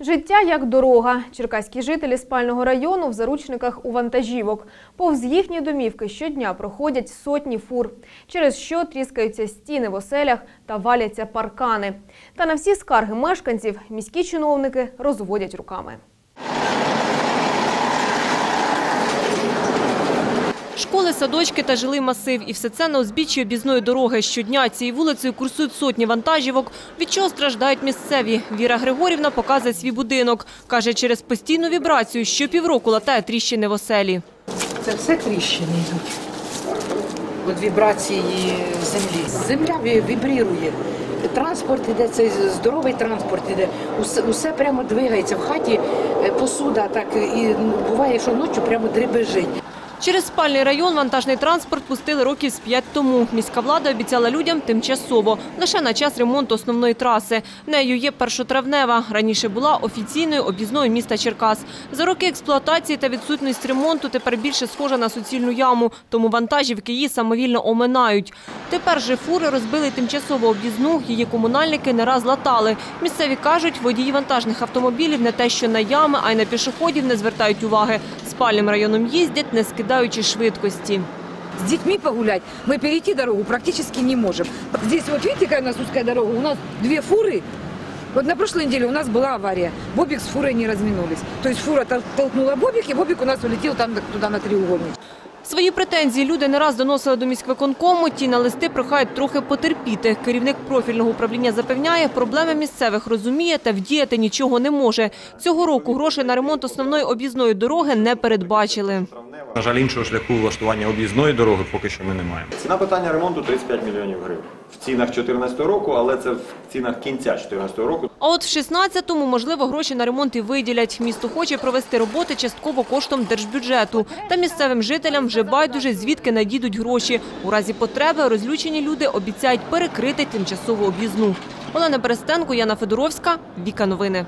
Життя як дорога. Черкаські жителі спального району в заручниках у вантажівок. Повз їхні домівки щодня проходять сотні фур, через що тріскаються стіни в оселях та валяться паркани. Та на всі скарги мешканців міські чиновники розводять руками. Школи, садочки та жилий масив. І все це на узбіччі об'їзної дороги. Щодня цією вулицею курсують сотні вантажівок, від чого страждають місцеві. Віра Григорівна показує свій будинок. Каже, через постійну вібрацію щопівроку латає тріщини в оселі. Це все тріщини йдуть. Від вібрації землі. Земля вібрірує. Транспорт іде, це здоровий транспорт іде. Усе, усе прямо двигається. В хаті е, посуда так і ну, буває, що ночі прямо дребежить. Через спальний район вантажний транспорт пустили років з п'ять тому. Міська влада обіцяла людям тимчасово, лише на час ремонту основної траси. Нею є першотравнева. Раніше була офіційною об'їзною міста Черкас. За роки експлуатації та відсутність ремонту тепер більше схожа на суцільну яму, тому вантажівки її самовільно оминають. Тепер же фури розбили тимчасово об'їзну, її комунальники не раз латали. Місцеві кажуть, водії вантажних автомобілів не те, що на ями, а й на пішоходів не звертають уваги. Спальним районом їздять, не скидаючи швидкості. С детьми погулять мы перейти дорогу практически не можем. Здесь вот видите, какая у нас узкая дорога? У нас две фуры. Вот на прошлой неделе у нас была авария. Бобик с фурой не разминулись. То есть фура тол- толкнула Бобик, и Бобик у нас улетел там туда на треугольник. Свої претензії люди не раз доносили до міськвиконкому. Ті на листи прохають трохи потерпіти. Керівник профільного управління запевняє, проблеми місцевих розуміє та вдіяти нічого не може. Цього року грошей на ремонт основної об'їзної дороги не передбачили. На жаль, іншого шляху влаштування об'їзної дороги поки що ми не маємо. Ціна питання ремонту 35 мільйонів гривень. В цінах 2014 року, але це в цінах кінця 2014 року. А от в 16-му, можливо, гроші на ремонт і виділять. Місто хоче провести роботи частково коштом держбюджету. Та місцевим жителям вже байдуже, звідки надійдуть гроші. У разі потреби розлючені люди обіцяють перекрити тимчасову об'їзну. Олена Берестенко, Яна Федоровська, Віка Новини.